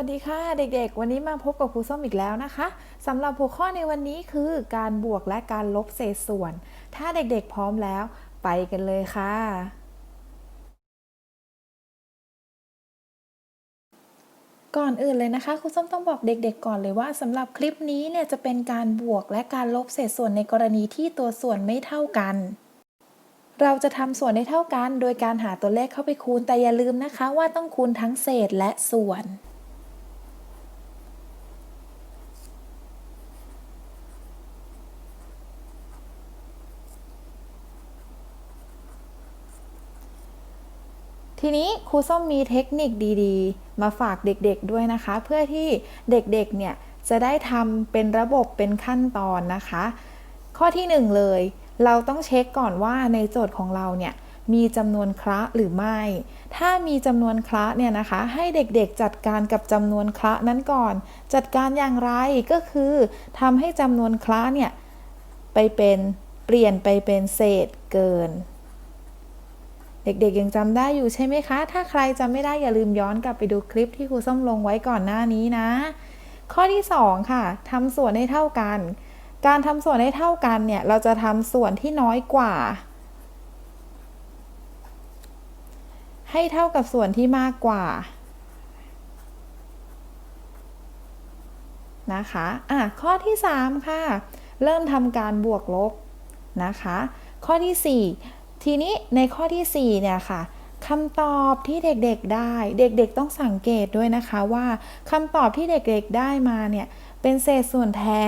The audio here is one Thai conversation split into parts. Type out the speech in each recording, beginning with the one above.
วัสดีค่ะเด็กๆ วันนี้มาพบกับครูส้มอีกแล้วนะคะสำหรับหัวข้อในวันนี้คือการบวกและการลบเศษส่วน ถ้าเด็กๆพร้อมแล้ว ไปกันเลยค่ะ ก่อนอื่นเลยนะคะครูส้มต้องบอกเด็กๆ ก่อนเลยว่าสำหรับคลิปนี้เนี่ยจะเป็นการบวกและการลบเศษส่วนในกรณีที่ตัวส่วนไม่เท่ากันเราจะทำส่วนให้เท่ากัน โดยการหาตัวเลขเข้าไปคูณ แต่อย่าลืมนะคะว่าต้องคูณทั้งเศษและส่วน ทีนี้ครูส้มมีเทคนิคดีๆ มาฝากเด็กๆด้วยนะคะ เพื่อที่เด็กๆเนี่ยจะได้ทำเป็นระบบเป็นขั้นตอนนะคะ ข้อที่หนึ่งเลย เราต้องเช็คก่อนว่าในโจทย์ของเราเนี่ยมีจำนวนคระหรือไม่ ถ้ามีจำนวนคระเนี่ยนะคะ ให้เด็กๆจัดการกับจำนวนคระนั้นก่อน จัดการอย่างไรก็คือทำให้จำนวนคระเนี่ยไปเป็นเปลี่ยนไปเป็นเศษเกิน เด็กๆยังจำได้อยู่ใช่ไหมคะ ถ้าใครจำไม่ได้อย่าลืมย้อนกลับไปดูคลิปที่ครูส้มลงไว้ก่อนหน้านี้นะ ข้อที่ 2 ค่ะทำส่วนให้เท่ากัน การทำส่วนให้เท่ากันเนี่ยเราจะทำส่วนที่น้อยกว่า ให้เท่ากับส่วนที่มากกว่านะคะอะข้อที่ 3 ค่ะ เริ่มทำการบวกลบนะคะ ข้อที่ 4 ทีนี้ในข้อที่4เนี่ยค่ะคำตอบที่เด็กๆได้ เด็กๆต้องสังเกตด้วยนะคะว่าคำตอบที่เด็กๆได้มาเนี่ยเป็นเศษส่วนแท้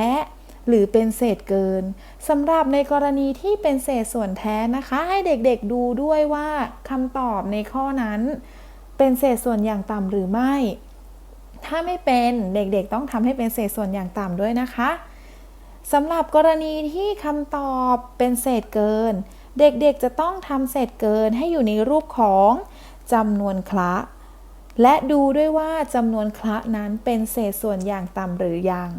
หรือเป็นเศษเกินสำหรับในกรณีที่เป็นเศษส่วนแท้นะคะ ให้เด็กๆดูด้วยว่าคำตอบในข้อนั้น เป็นเศษส่วนอย่างต่ำหรือไม่ ถ้าไม่เป็นเด็กๆต้องทำให้เป็นเศษส่วนอย่างต่ำด้วยนะคะสำหรับกรณีที่คำตอบเป็นเศษเกิน เด็กๆจะต้องทำเศษเกินให้อยู่ในรูปของจำนวนคละ และดูด้วยว่าจำนวนคละนั้นเป็นเศษส่วนอย่างต่ำหรือยัง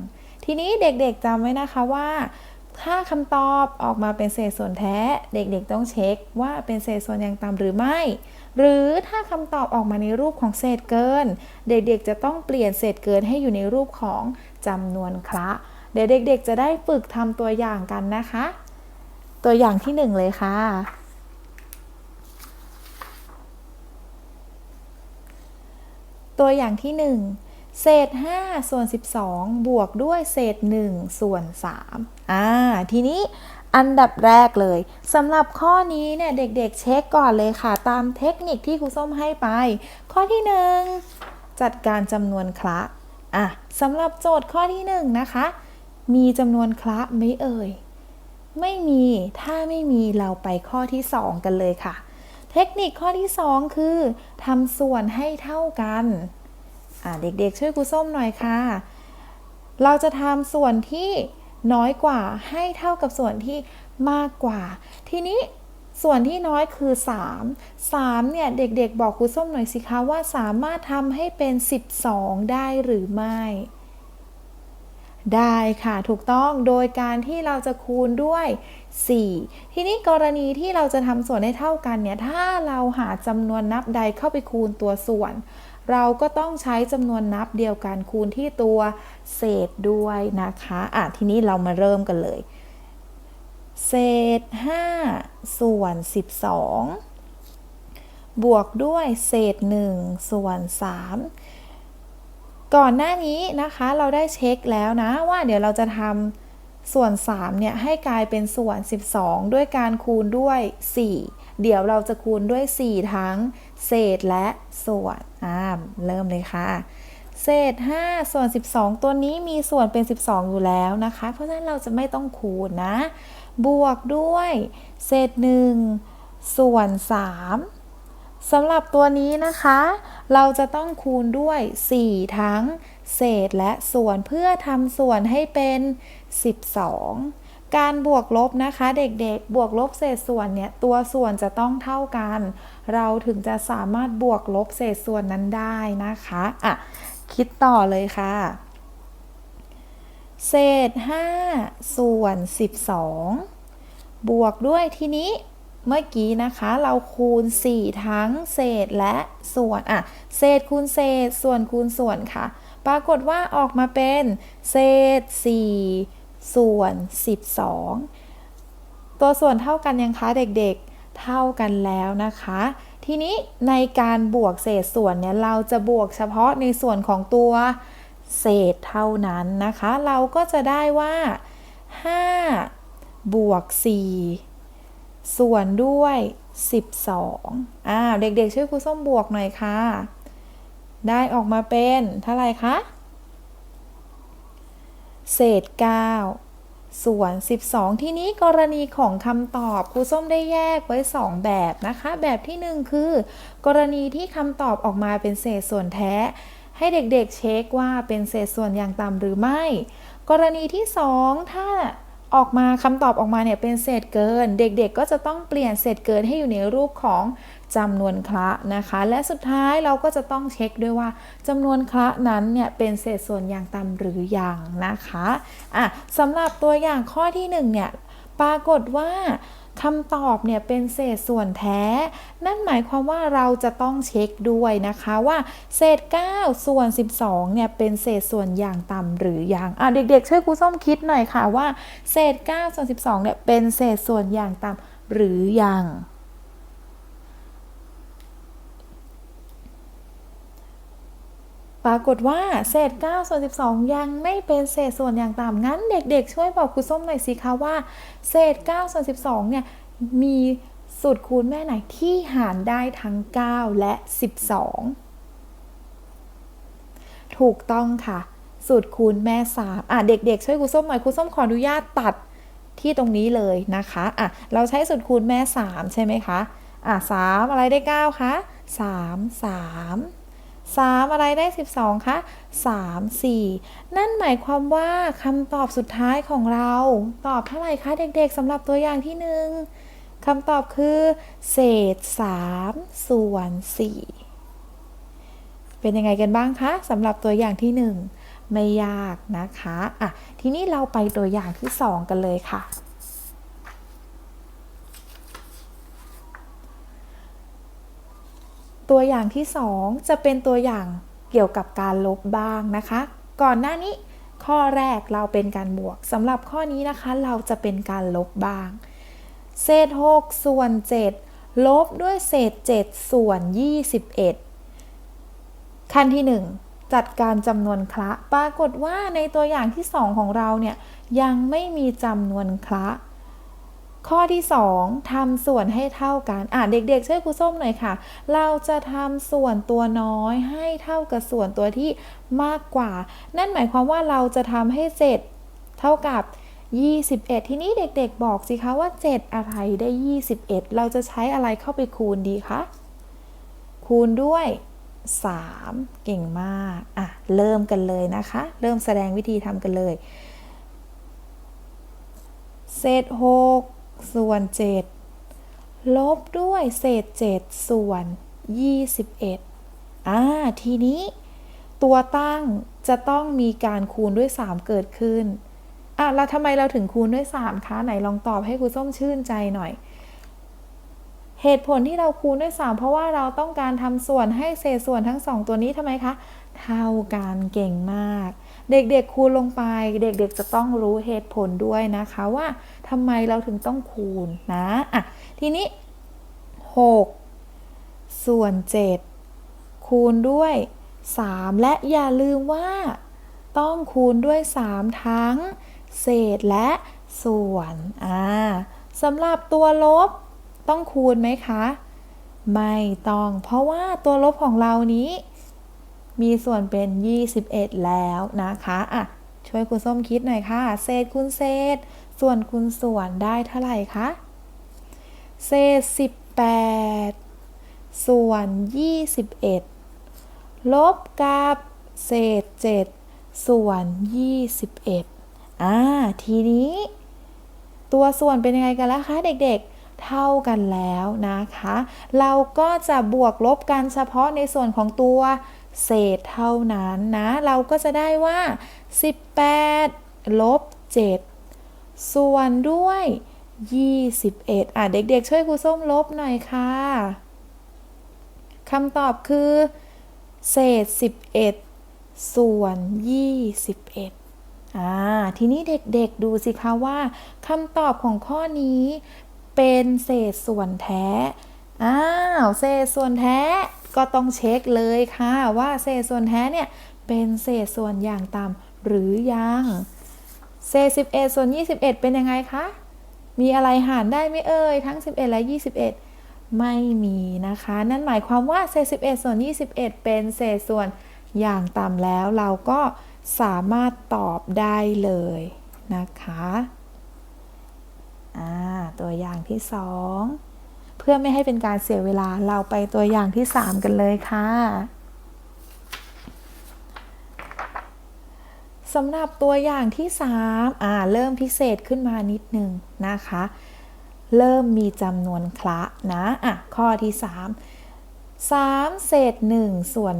ทีนี้เด็กๆจำไว้นะคะว่า ถ้าคำตอบออกมาเป็นเศษส่วนแท้ เด็กๆต้องเช็คว่าเป็นเศษส่วนอย่างต่ำหรือไม่ หรือถ้าคำตอบออกมาในรูปของเศษเกิน เด็กๆจะต้องเปลี่ยนเศษเกินให้อยู่ในรูปของจำนวนคละ เดี๋ยวเด็กๆ จะได้ฝึกทำตัวอย่างกันนะคะ ตัวอย่างที่หนึ่งเลยค่ะ ตัวอย่างที่1เศษ 5 ส่วน 12 บวกด้วยเศษ 1 ส่วน 3 อ่า ทีนี้อันดับแรกเลยสำหรับข้อนี้เนี่ยเด็กๆเช็คก่อนเลยค่ะ ตามเทคนิคที่ครูส้มให้ไป ข้อที่ 1 จัดการจำนวนคละอะสำหรับโจทย์ข้อที่ 1 นะคะ มีจำนวนคละไม่เอ่ย ไม่มีถ้าไม่มีเราไปข้อที่ 2 กันเลยค่ะ เทคนิคข้อที่ 2 คือทำส่วนให้เท่ากันเด็กๆช่วยครูส้มหน่อยค่ะ เราจะทำส่วนที่น้อยกว่าให้เท่ากับส่วนที่มากกว่า ทีนี้ส่วนที่น้อยคือ 3 3เนี่ยเด็กๆ บอกครูส้มหน่อยสิคะว่าสามารถทำให้เป็น 12 ได้หรือไม่ ได้ค่ะถูกต้องโดยการที่เราจะคูณด้วย 4 ทีนี้กรณีที่เราจะทำส่วนให้เท่ากันเนี่ยถ้าเราหาจำนวนนับใดเข้าไปคูณตัวส่วน เราก็ต้องใช้จำนวนนับเดียวกันคูณที่ตัวเศษด้วยนะคะอะทีนี้เรามาเริ่มกันเลย เศษ 5 ส่วน 12 บวกด้วยเศษ 1 ส่วน 3 ก่อนหน้านี้นะคะเราได้เช็คแล้วนะว่าเดี๋ยวเราจะทำส่วน 3 เนี่ย ให้กลายเป็นส่วน 12 ด้วยการคูณด้วย 4 เดี๋ยวเราจะคูณด้วย 4 ทั้งเศษและส่วนอ่าเริ่มเลยค่ะ เศษ 5 ส่วน 12 ตัวนี้มีส่วนเป็น 12 อยู่แล้วนะคะ เพราะฉะนั้นเราจะไม่ต้องคูณนะ บวกด้วย เศษ 1 ส่วน 3 สำหรับตัวนี้นะคะ เราจะต้องคูณด้วย 4 ทั้งเศษและส่วนเพื่อทำส่วนให้เป็น 12 การบวกลบนะคะเด็กๆ บวกลบเศษส่วนเนี่ยตัวส่วนจะต้องเท่ากัน เราถึงจะสามารถบวกลบเศษส่วนนั้นได้นะคะอะคิดต่อเลยค่ะ เศษ 5 ส่วน 12 บวกด้วยทีนี้ เมื่อกี้นะคะเราคูณ 4 ทั้งเศษและส่วนอะเศษคูณเศษส่วนคูณส่วนค่ะ ปรากฏว่าออกมาเป็น เศษ 4 ส่วน 12 ตัวส่วนเท่ากันยังคะเด็กๆเท่ากันแล้วนะคะ ทีนี้ในการบวกเศษส่วนเนี่ยเราจะบวกเฉพาะในส่วนของตัวเศษเท่านั้นนะคะ เราก็จะได้ว่า 5 บวก 4 ส่วนด้วย 12อ้าวเด็กๆช่วยครูส้มบวกหน่อยค่ะ ได้ออกมาเป็นเท่าไหร่คะ เศษ 9 ส่วน 12 ที่นี้กรณีของคำตอบครูส้มได้แยกไว้ 2 แบบนะคะ แบบที่ 1 คือ กรณีที่คำตอบออกมาเป็นเศษส่วนแท้ ให้เด็กๆเช็คว่าเป็นเศษส่วนอย่างต่ำหรือไม่ กรณีที่ 2 ถ้า ออกมาคำตอบออกมาเนี่ยเป็นเศษเกิน เด็กๆก็จะต้องเปลี่ยนเศษเกินให้อยู่ในรูปของจำนวนคละนะคะ และสุดท้ายเราก็จะต้องเช็คด้วยว่าจำนวนคละนั้นเนี่ยเป็นเศษส่วนอย่างต่ำหรืออย่างนะคะอะสำหรับตัวอย่างข้อที่1เนี่ยปรากฏว่า คำตอบเนี่ยเป็นเศษส่วนแท้ นั่นหมายความว่าเราจะต้องเช็คด้วยนะคะว่า เศษ 9 ส่วน 12เนี่ยเป็นเศษส่วนอย่างต่ำหรืออยังอะเด็กๆ ช่วยครูส้มคิดหน่อยค่ะว่า เศษ 9 ส่วน 12เนี่ยเป็นเศษส่วนอย่างต่ำหรือยัง ปรากฏว่าเศษ9ส่วน12 ยังไม่เป็นเศษส่วนอย่างต่ำงั้นเด็กๆ ช่วยบอกครูส้มหน่อยสิคะว่า เศษ9ส่วน12 เนี่ยมีสูตรคูณแม่ไหนที่หารได้ทั้ง 9 และ 12 ถูกต้องค่ะ สูตรคูณแม่3อะเด็กๆ ช่วยครูส้มหน่อยครูส้มขออนุญาตตัดที่ตรงนี้เลยนะคะอะเราใช้สูตรคูณแม่ 3 ใช่ไหมคะอะ3อะไรได้ 9คะ3 3 3 อะไรได้ 12คะ3 4 นั่นหมายความว่าคำตอบสุดท้ายของเรา ตอบเท่าไหร่คะเด็กๆสำหรับตัวอย่างที่ 1คำตอบคือ เศษ 3 ส่วน 4 เป็นยังไงกันบ้างคะสำหรับตัวอย่างที่ 1 ไม่ยากนะคะอะทีนี้เราไปตัวอย่างที่ 2 กันเลยค่ะ ตัวอย่างที่ 2 จะเป็นตัวอย่างเกี่ยวกับการลบบ้างนะคะ ก่อนหน้านี้ข้อแรกเราเป็นการบวกสำหรับข้อนี้นะคะ เราจะเป็นการลบบ้าง เศษ 6 ส่วน 7 ลบด้วยเศษ 7 ส่วน 21 ขั้นที่ 1 จัดการจำนวนคละ ปรากฏว่าในตัวอย่างที่ 2 ของเราเนี่ยยังไม่มีจำนวนคละ ข้อที่2ทำส่วนให้เท่ากันอะเด็กๆ ช่วยครูส้มหน่อยค่ะ เราจะทำส่วนตัวน้อยให้เท่ากับส่วนตัวที่มากกว่า นั่นหมายความว่าเราจะทำให้ 7 เท่ากับ 21 ทีนี้เด็กๆ บอกสิคะว่า 7 อะไรได้ 21 เราจะใช้อะไรเข้าไปคูณดีคะ คูณด้วย 3 เก่งมากอะเริ่มกันเลยนะคะ เริ่มแสดงวิธีทำกันเลย เศษ 6 ส่วน 7 ลบด้วยเศษ 7 ส่วน 21 อ่า ทีนี้ ตัวตั้งจะต้องมีการคูณด้วย 3 เกิดขึ้น อะแล้วทำไมเราถึงคูณด้วย 3 คะ ไหนลองตอบให้ครูส้มชื่นใจหน่อย เหตุผลที่เราคูณด้วย 3 เพราะว่าเราต้องการทำส่วนให้เศษส่วนทั้ง 2 ตัวนี้ทำไมคะ เท่ากันเก่งมาก เด็กๆคูณลงไป เด็กๆจะต้องรู้เหตุผลด้วยนะคะว่าทำไมเราถึงต้องคูณนะอะทีนี้ 6 ส่วน 7 คูณด้วย 3 และอย่าลืมว่าต้องคูณด้วย 3 ทั้ง เศษและส่วนอ่าสำหรับตัวลบต้องคูณไหมคะ ไม่ต้อง เพราะว่าตัวลบของเรานี้ มีส่วนเป็น 21 แล้วนะคะอะช่วยคุณส้มคิดหน่อยค่ะ เศษคูณเศษ ส่วนคูณส่วนได้เท่าไหร่คะ เศษ 18 ส่วน 21 ลบกับเศษ 7 ส่วน 21 อ่า ทีนี้ ตัวส่วนเป็นยังไงกันแล้วคะเด็กๆ เท่ากันแล้วนะคะ เราก็จะบวกลบกันเฉพาะในส่วนของตัว เศษเท่านั้นนะ เราก็จะได้ว่า 18 ลบ 7 ส่วนด้วย 21 อะ เด็กๆ ช่วยครูส้มลบหน่อยค่ะคำตอบคือ เศษ 11 ส่วน 21อ่าทีนี้เด็กๆดูสิคะว่าคำตอบของข้อนี้เป็นเศษส่วนแท้ อ้าว เศษส่วนแท้ ก็ต้องเช็คเลยค่ะว่าเศษส่วนแท้เนี่ยเป็นเศษส่วนอย่างต่ำหรือยังเศษ11ส่วน21 เป็นยังไงคะ มีอะไรหารได้ไหมเอ่ยทั้ง 11 และ 21 ไม่มีนะคะ นั่นหมายความว่าเศษ11ส่วน21 เป็นเศษส่วนอย่างต่ำแล้วเราก็สามารถตอบได้เลยนะคะ ตัวอย่างที่2 เพื่อไม่ให้เป็นการเสียเวลาเราไปตัวอย่างที่ 3 กันเลยค่ะสำหรับตัวอย่างที่ 3 อ่า เริ่มพิเศษขึ้นมานิดนึงนะคะ เริ่มมีจำนวนคละนะ อะ ข้อที่ 3 3 เศษ 1 ส่วน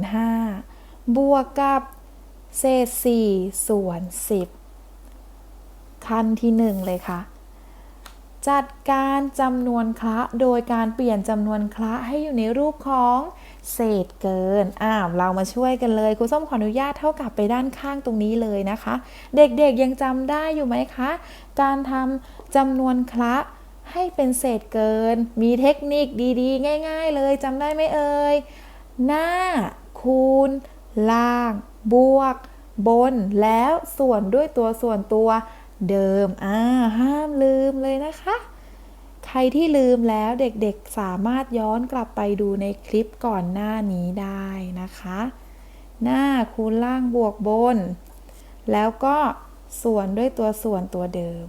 5 บวกกับเศษ 4 ส่วน 10 ขั้นที่ 1 เลยค่ะ จัดการจำนวนคละโดยการเปลี่ยนจำนวนคละให้อยู่ในรูปของเศษเกิน อ้าวเรามาช่วยกันเลยครูส้มขออนุญาตเท่ากับไปด้านข้างตรงนี้เลยนะคะ เด็กๆยังจำได้อยู่ไหมคะ การทำจำนวนคละให้เป็นเศษเกิน มีเทคนิคดีๆ ง่าย ๆ เลยจำได้ไหมเอ่ย หน้า คูณ ล่าง บวก บน แล้วส่วนด้วยตัวส่วนตัว เดิม อ่า ห้ามลืมเลยนะคะ ใครที่ลืมแล้วเด็กๆสามารถย้อนกลับไปดูในคลิปก่อนหน้านี้ได้นะคะ หน้าคูณล่างบวกบน แล้วก็ส่วนด้วยตัวส่วนตัวเดิม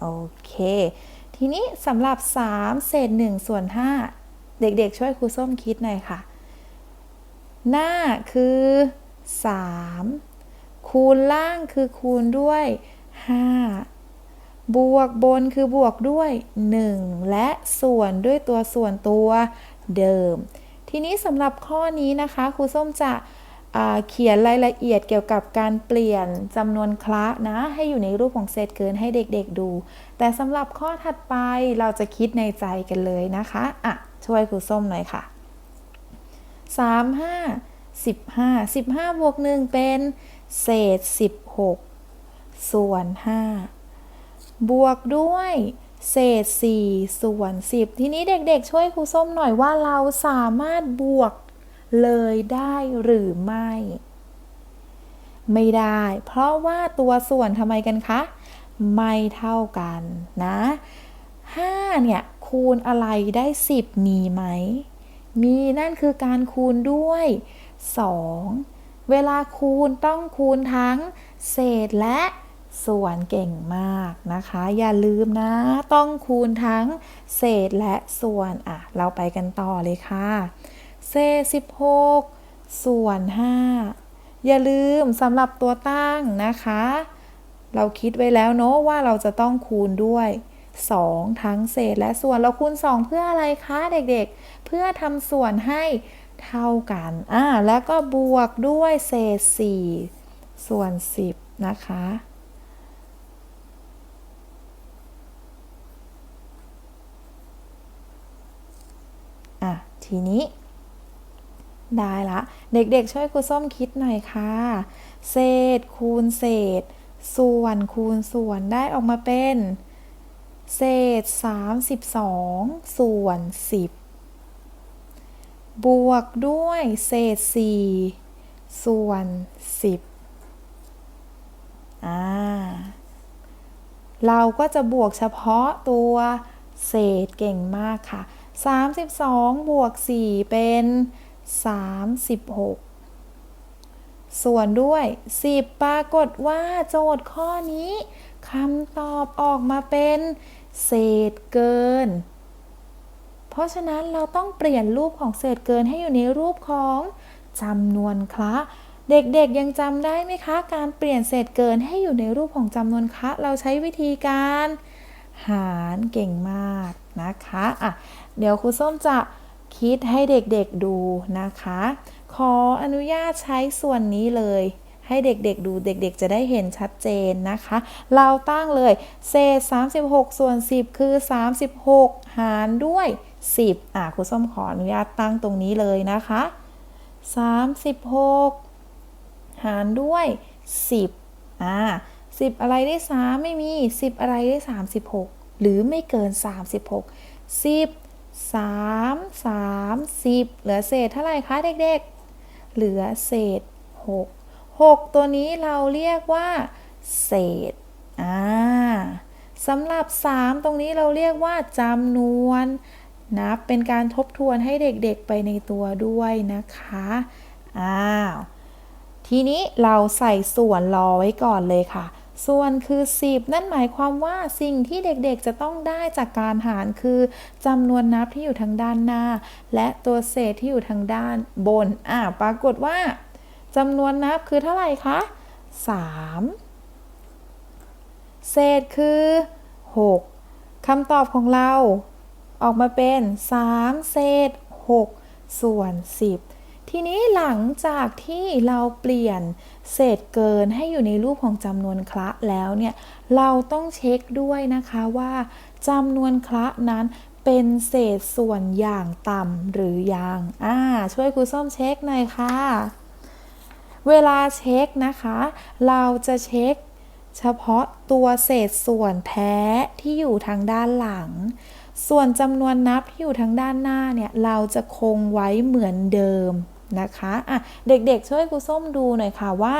โอเค ทีนี้สำหรับ 3 เศษ1ส่วน 5 เด็กๆ ช่วยครูส้มคิดหน่อยค่ะ หน้าคือ 3 คูณล่างคือคูณด้วย 5 บวกบนคือบวกด้วย 1 และส่วนด้วยตัวส่วนตัวเดิม ทีนี้สำหรับข้อนี้นะคะครูส้มจะเขียนรายละเอียดเกี่ยวกับการเปลี่ยนจำนวนคละนะ ให้อยู่ในรูปของเศษเกินให้เด็กๆดู แต่สำหรับข้อถัดไปเราจะคิดในใจกันเลยนะคะอะช่วยครูส้มหน่อยค่ะ 3 5 15 15บวก1เป็น เศษ 16 ส่วน 5 บวกด้วย เศษ 4 ส่วน 10 ทีนี้เด็กๆ ช่วยครูส้มหน่อยว่าเราสามารถบวกเลยได้หรือไม่ ไม่ได้ เพราะว่าตัวส่วนทำไมกันคะ ไม่เท่ากันนะ5เนี่ย คูณอะไรได้ 10 มีไหม มีนั่นคือการคูณด้วย 2 เวลาคูณต้องคูณทั้งเศษและส่วนเก่งมากนะคะ อย่าลืมนะ ต้องคูณทั้งเศษและส่วนอะ เราไปกันต่อเลยค่ะ เศษ 16 ส่วน 5 อย่าลืมสำหรับตัวตั้งนะคะ เราคิดไว้แล้วเนาะว่าเราจะต้องคูณด้วย 2 ทั้งเศษและส่วนเราคูณ 2 เพื่ออะไรคะเด็กๆ เพื่อทำส่วนให้ เท่ากัน อ่า แล้วก็บวกด้วยเศษ 4 ส่วน 10 นะคะ อะ ทีนี้ ได้ละ เด็กๆช่วยครูส้มคิดหน่อยค่ะ เศษคูณเศษ ส่วนคูณส่วนได้ออกมาเป็น เศษ 32 ส่วน 10 บวกด้วยเศษ 4 ส่วน 10อ่าเราก็จะบวกเฉพาะตัวเศษเก่งมากค่ะ 32 บวก 4 เป็น 36 ส่วนด้วย 10 ปรากฏว่าโจทย์ข้อนี้คำตอบออกมาเป็น เศษเกิน เพราะฉะนั้นเราต้องเปลี่ยนรูปของเศษเกินให้อยู่ในรูปของจำนวนคละ เด็กๆยังจำได้ไหมคะ การเปลี่ยนเศษเกินให้อยู่ในรูปของจำนวนคละ เราใช้วิธีการ หารเก่งมากนะคะอะเดี๋ยวครูส้มจะคิดให้เด็กๆดูนะคะ ขออนุญาตใช้ส่วนนี้เลย ใหให้เด็กๆดูเด็กๆ จะได้เห็นชัดเจนนะคะ เราตั้งเลย เศษ 36 ส่วน 10 คือ 36 หารด้วย 10อะครูส้มขออนุญาตตั้งตรงนี้เลยนะคะ 36 หารด้วย 10อ่า10 อะไรได้ 3 ไม่มี 10 อะไรได้ 36 หรือไม่เกิน 36 10 3 3 10 เหลือเศษเท่าไหร่คะเด็กๆ เหลือเศษ 6 6 ตัวนี้เราเรียกว่า เศษอ่าสำหรับ 3 ตรงนี้เราเรียกว่าจำนวน นะเป็นการทบทวนให้เด็กๆไปในตัวด้วยนะคะ อ้าว ทีนี้เราใส่ส่วนรอไว้ก่อนเลยค่ะ ส่วนคือ 10 นั่นหมายความว่าสิ่งที่เด็กๆจะต้องได้จากการหารคือจำนวนนับที่อยู่ทางด้านหน้า และตัวเศษที่อยู่ทางด้านบน อ่า ปรากฏว่าจำนวนนับคือเท่าไหร่คะ 3 เศษคือ 6คำตอบของเรา ออกมาเป็น 3 เศษ 6 ส่วน 10 ทีนี้หลังจากที่เราเปลี่ยนเศษเกินให้อยู่ในรูปของจำนวนคละแล้วเนี่ย เราต้องเช็คด้วยนะคะว่าจำนวนคละนั้นเป็นเศษส่วนอย่างต่ำหรืออยังอ่าช่วยครูส้มเช็คหน่อยค่ะ เวลาเช็คนะคะ เราจะเช็คเฉพาะตัวเศษส่วนแท้ที่อยู่ทางด้านหลัง ส่วนจำนวนนับที่อยู่ทางด้านหน้าเนี่ยเราจะคงไว้เหมือนเดิมนะคะอะเด็กๆช่วยครูส้มดูหน่อยค่ะว่า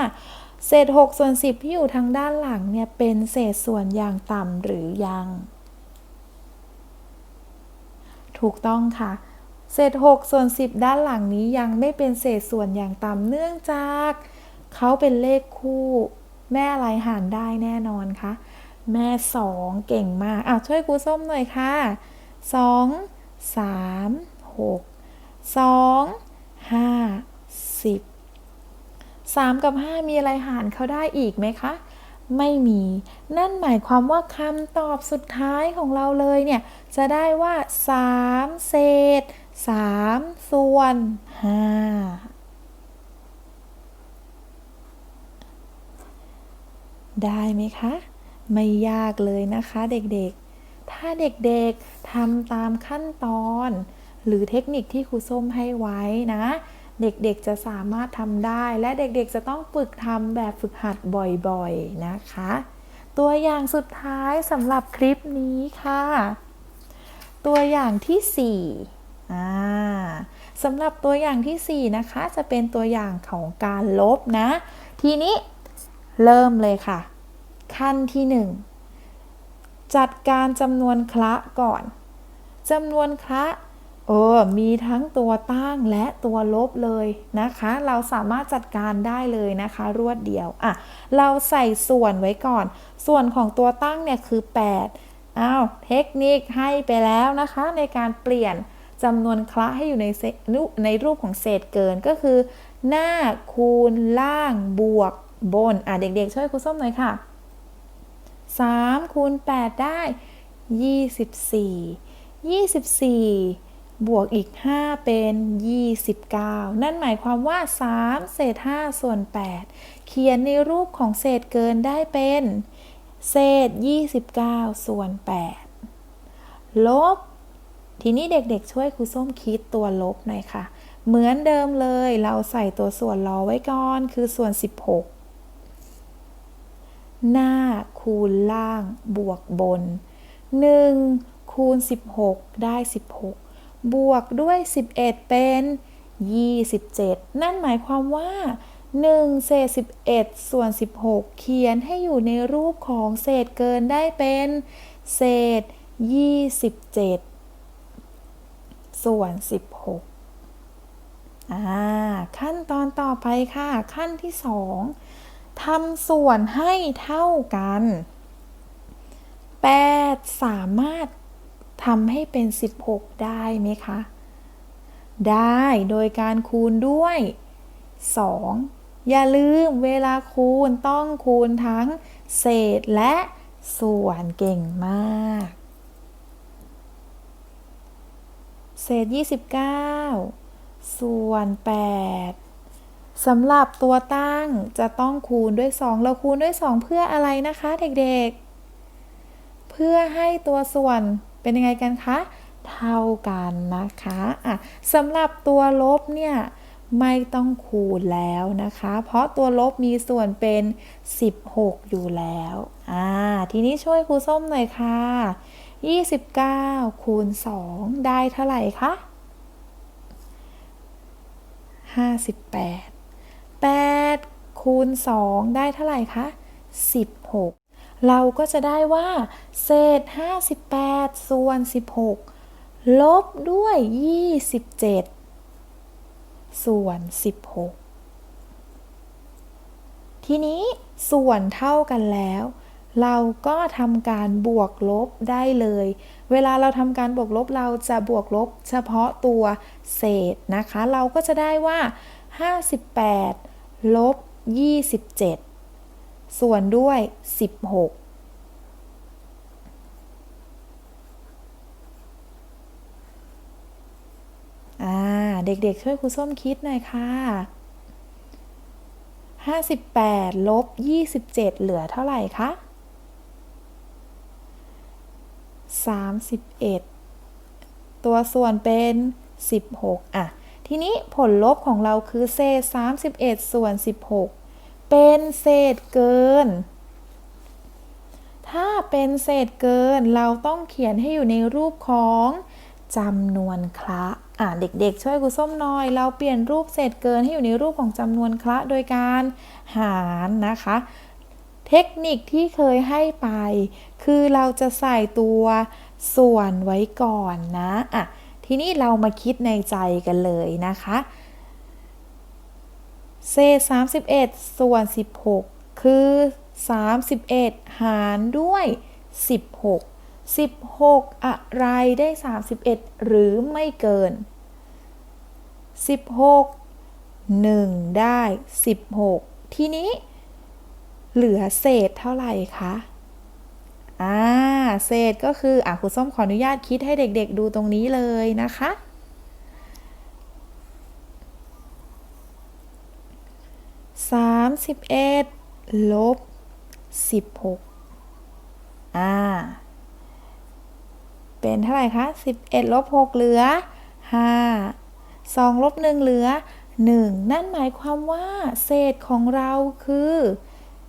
เศษ6ส่วน10 ที่อยู่ทางด้านหลังเนี่ยเป็นเศษส่วนอย่างต่ำหรือยัง ถูกต้องค่ะเศษ6ส่วน10 ด้านหลังนี้ยังไม่เป็นเศษส่วนอย่างต่ำเนื่องจาก เขาเป็นเลขคู่ แม่อะไรหารได้แน่นอนคะแม่ 2 เก่งมากอะช่วยครูส้มหน่อยค่ะ 2 3 6 2 5 10 3กับ5มีอะไรหารเขาได้อีกไหมคะ ไม่มี นั่นหมายความว่าคำตอบสุดท้ายของเราเลยเนี่ย จะได้ว่า3เศษ3ส่วน5ได้ไหมคะ ไม่ยากเลยนะคะเด็กๆ ถ้าเด็กๆทำตามขั้นตอน หรือเทคนิคที่ครูส้มให้ไว้นะ เด็กๆจะสามารถทำได้ และเด็กๆจะต้องฝึกทำแบบฝึกหัดบ่อยๆนะคะ ตัวอย่างสุดท้ายสำหรับคลิปนี้ค่ะ ตัวอย่างที่4อ่าสำหรับตัวอย่างที่ 4 นะคะ จะเป็นตัวอย่างของการลบนะ ทีนี้เริ่มเลยค่ะ ขั้นที่ 1 จัดการจำนวนคละก่อนจำนวนคละเออ มีทั้งตัวตั้งและตัวลบเลยนะคะ เราสามารถจัดการได้เลยนะคะ รวดเดียว อะ เราใส่ส่วนไว้ก่อน ส่วนของตัวตั้งเนี่ยคือ 8อ้าว เทคนิคให้ไปแล้วนะคะ ในการเปลี่ยนจำนวนคละให้อยู่ในในรูปของเศษเกินก็คือ หน้าคูณล่างบวกบน อะ เด็กๆ ช่วยครูส้มหน่อยค่ะ 3คูณ8 ได้ 24 24 บวกอีก 5 เป็น 29 นั่นหมายความว่า 3 เศษ 5 ส่วน 8 เขียนในรูปของเศษเกินได้เป็น เศษ 29 ส่วน 8 ลบ ทีนี้เด็กๆช่วยครูส้มคิดตัวลบหน่อยค่ะ เหมือนเดิมเลยเราใส่ตัวส่วนรอไว้ก่อน คือส่วน 16 หน้าคูณล่างบวกบน 1 คูณ 16 ได้ 16 บวกด้วย 11 เป็น 27 นั่นหมายความว่า1เศษ11 ส่วน 16 เขียนให้อยู่ในรูปของเศษเกินได้เป็น เศษ 27 ส่วน 16 อ่า ขั้นตอนต่อไปค่ะ ขั้นที่ 2 ทำส่วนให้เท่ากัน 8 สามารถทำให้เป็น 16 ได้ไหมคะ ได้โดยการคูณด้วย 2 อย่าลืมเวลาคูณต้องคูณทั้งเศษและส่วนเก่งมาก เศษ 29 ส่วน 8 สำหรับตัวตั้งจะต้องคูณด้วย 2 เราคูณด้วย 2 เพื่ออะไรนะคะเด็กๆ เพื่อให้ตัวส่วนเป็นยังไงกันคะ เท่ากันนะคะอะสำหรับตัวลบเนี่ยไม่ต้องคูณแล้วนะคะ เพราะตัวลบมีส่วนเป็น 16 อยู่แล้วอ่าทีนี้ช่วยครูส้มหน่อยค่ะ 29 คูณ 2 ได้เท่าไหร่คะ 58 8คูณ 2 ได้เท่าไหร่คะ16 เราก็จะได้ว่า เศษ 58 ส่วน 16 ลบด้วย 27 ส่วน 16 ทีนี้ส่วนเท่ากันแล้ว เราก็ทำการบวกลบได้เลย เวลาเราทำการบวกลบเราจะบวกลบเฉพาะตัวเศษนะคะ เราก็จะได้ว่า 58 ลบ 27 ส่วนด้วย 16อ่าเด็กๆ ช่วยครูส้มคิดหน่อยค่ะ 58 ลบ 27 เหลือเท่าไหร่คะ 31 ตัวส่วนเป็น 16 อะ ทีนี้ผลลบของเราคือเศษ 31 ส่วน 16 เป็นเศษเกิน ถ้าเป็นเศษเกินเราต้องเขียนให้อยู่ในรูปของจำนวนคละอะเด็กๆ ช่วยครูส้มหน่อย เราเปลี่ยนรูปเศษเกินให้อยู่ในรูปของจำนวนคละโดยการหารนะคะ เทคนิคที่เคยให้ไป คือเราจะใส่ตัวส่วนไว้ก่อนนะอะ ทีนี้เรามาคิดในใจกันเลยนะคะเศษ31 ส่วน 16 คือ 31 หารด้วย 16 16 อะไรได้ 31 หรือไม่เกิน 16 1 ได้ 16 ทีนี้ เหลือเศษเท่าไหร่คะ อ่าเศษก็คืออะครูส้มขออนุญาตคิดให้เด็ก ๆ ดูตรงนี้เลยนะคะ 31 ลบ 16 อ่า เป็นเท่าไหร่คะ 11 ลบ 6 เหลือ 5 2 ลบ 1 เหลือ 1 นั่นหมายความว่า เศษของเราคือ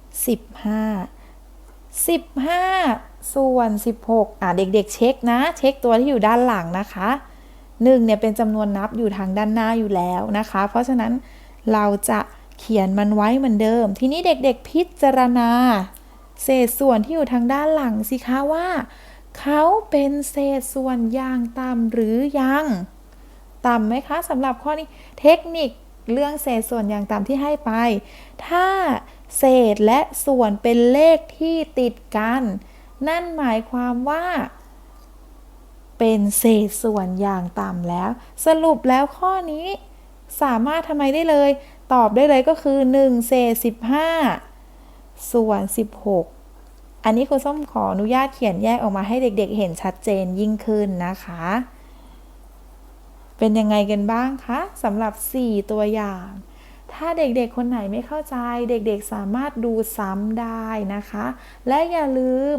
15 15 ส่วน 16 อะเด็กๆ เช็คนะ เช็คตัวที่อยู่ด้านหลังนะคะ1เนี่ยเป็นจำนวนนับอยู่ทางด้านหน้าอยู่แล้วนะคะ เพราะฉะนั้นเราจะเขียนมันไว้เหมือนเดิม ทีนี้เด็กๆ พิจารณา เศษส่วนที่อยู่ทางด้านหลังสิคะว่า เขาเป็นเศษส่วนอย่างต่ำหรือยังต่ำไหมคะสำหรับข้อนี้เทคนิคเรื่องเศษส่วนอย่างต่ำที่ให้ไป ถ้า เศษและส่วนเป็นเลขที่ติดกัน นั่นหมายความว่า เป็นเศษส่วนอย่างต่ำแล้ว สรุปแล้วข้อนี้ สามารถทำไมได้เลย ตอบได้เลยก็คือ 1 เศษ 15 ส่วน 16 อันนี้ครูส้มขออนุญาตเขียนแยกออกมาให้เด็กๆ เห็นชัดเจนยิ่งขึ้นนะคะ เป็นยังไงกันบ้างคะสำหรับ 4 ตัวอย่าง ถ้าเด็กๆ คนไหนไม่เข้าใจ เด็กๆ สามารถดูซ้ำได้นะคะ และอย่าลืม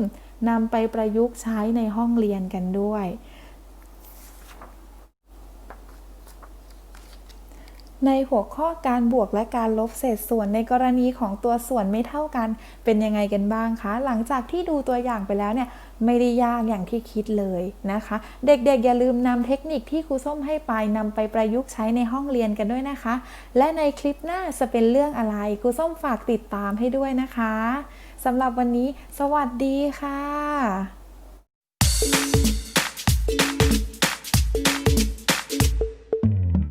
นำไปประยุกต์ใช้ในห้องเรียนกันด้วย ในหัวข้อการบวกและการลบเศษส่วนในกรณีของตัวส่วนไม่เท่ากันเป็นยังไงกันบ้างคะ หลังจากที่ดูตัวอย่างไปแล้วเนี่ย ไม่ได้ยากอย่างที่คิดเลยนะคะ เด็กๆอย่าลืมนำเทคนิคที่ครูส้มให้ไปนำไปประยุกต์ใช้ในห้องเรียนกันด้วยนะคะ และในคลิปหน้าจะเป็นเรื่องอะไรครูส้มฝากติดตามให้ด้วยนะคะสำหรับวันนี้ สวัสดีค่ะ